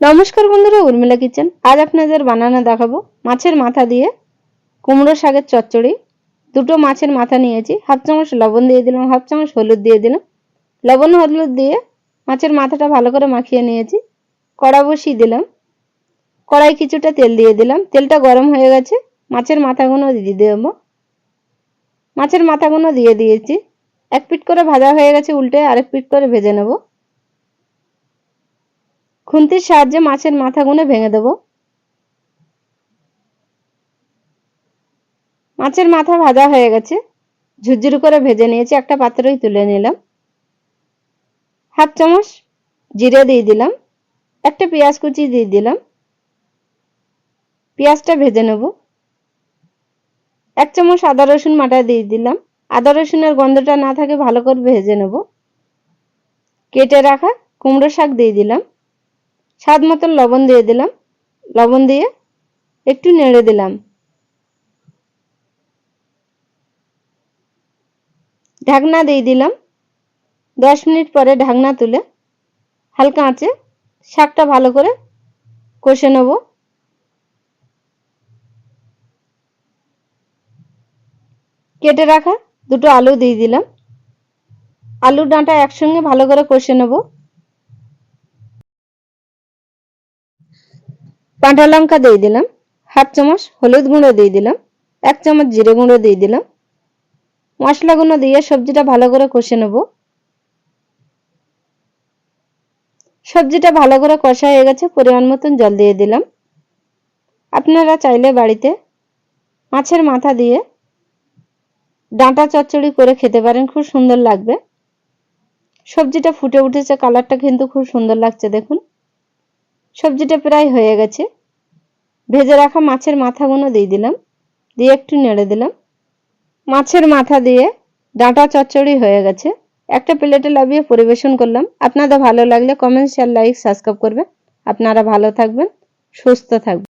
নমস্কার বন্ধুরা, উর্মিলা কিচেন। আজ আপনাদের বানানো দেখাবো মাছের মাথা দিয়ে কুমড়ো শাকের চচ্চড়ি। দুটো মাছের মাথা নিয়েছি, হাফ চামচ লবণ দিয়ে দিলাম, হাফ চামচ হলুদ দিয়ে দিলাম। লবণ হলুদ দিয়ে মাছের মাথাটা ভালো করে মাখিয়ে নিয়েছি। কড়া বসিয়ে দিলাম। কড়াই কিছুটা তেল দিয়ে দিলাম। তেলটা গরম হয়ে গেছে, মাছের মাথাগুলো দিয়ে দেবো। মাছের মাথাগুলো দিয়ে দিয়েছি। এক পিট করে ভাজা হয়ে গেছে, উল্টে আরেক পিট করে ভেজে নেব। খুন্তির সাহায্যে মাছের মাথা মাথাগুলো ভেঙে দেব। মাছের মাথা ভাজা হয়ে গেছে। ঝুরঝুর করে ভেজে নিয়েছি, একটা পাত্রই তুলে নিলাম। হাফ চামচ জিরে দিয়ে দিলাম, একটা পেঁয়াজ কুচি দিয়ে দিলাম। পেঁয়াজটা ভেজে নেব। এক চামচ আদা রসুন মাটা দিয়ে দিলাম। আদা রসুনের গন্ধটা না থাকে, ভালো করে ভেজে নেব। কেটে রাখা কুমড়ো শাক দিয়ে দিলাম। স্বাদ মতন লবণ দিয়ে দিলাম। লবণ দিয়ে একটু নেড়ে দিলাম। ঢাকনা দিয়ে দিলাম। দশ মিনিট পরে ঢাকনা তুলে হালকা আঁচে শাকটা ভালো করে কষে নেব। কেটে রাখা দুটো আলু দিয়ে দিলাম। আলু ডাঁটা একসঙ্গে ভালো করে কষে নেব। কাঁঠা লঙ্কা দিয়ে দিলাম, হাফ চামচ হলুদ গুঁড়ো দিয়ে দিলাম, এক চামচ জিরে গুঁড়ো দিয়ে দিলাম। মশলাগুলো দিয়ে সবজিটা ভালো করে কষে নেব। সবজিটা ভালো করে কষা হয়ে গেছে, পরিমাণ মতন জল দিয়ে দিলাম। আপনারা চাইলে বাড়িতে মাছের মাথা দিয়ে ডাঁটা চচ্চড়ি করে খেতে পারেন, খুব সুন্দর লাগবে। সবজিটা ফুটে উঠেছে, কালারটা কিন্তু খুব সুন্দর লাগছে, দেখুন। সবজিটা প্রায় হয়ে গেছে। ভেজে রাখা মাছের মাথাগুলো দিয়ে দিলাম, দিয়ে একটু নেড়ে দিলাম। মাছের মাথা দিয়ে ডাঁটা চচ্চড়ি হয়ে গেছে। একটা প্লেটে লাভিয়ে পরিবেশন করলাম। আপনাদের ভালো লাগলে কমেন্ট শেয়ার লাইক সাবস্ক্রাইব করবেন। আপনারা ভালো থাকবেন, সুস্থ থাকবেন।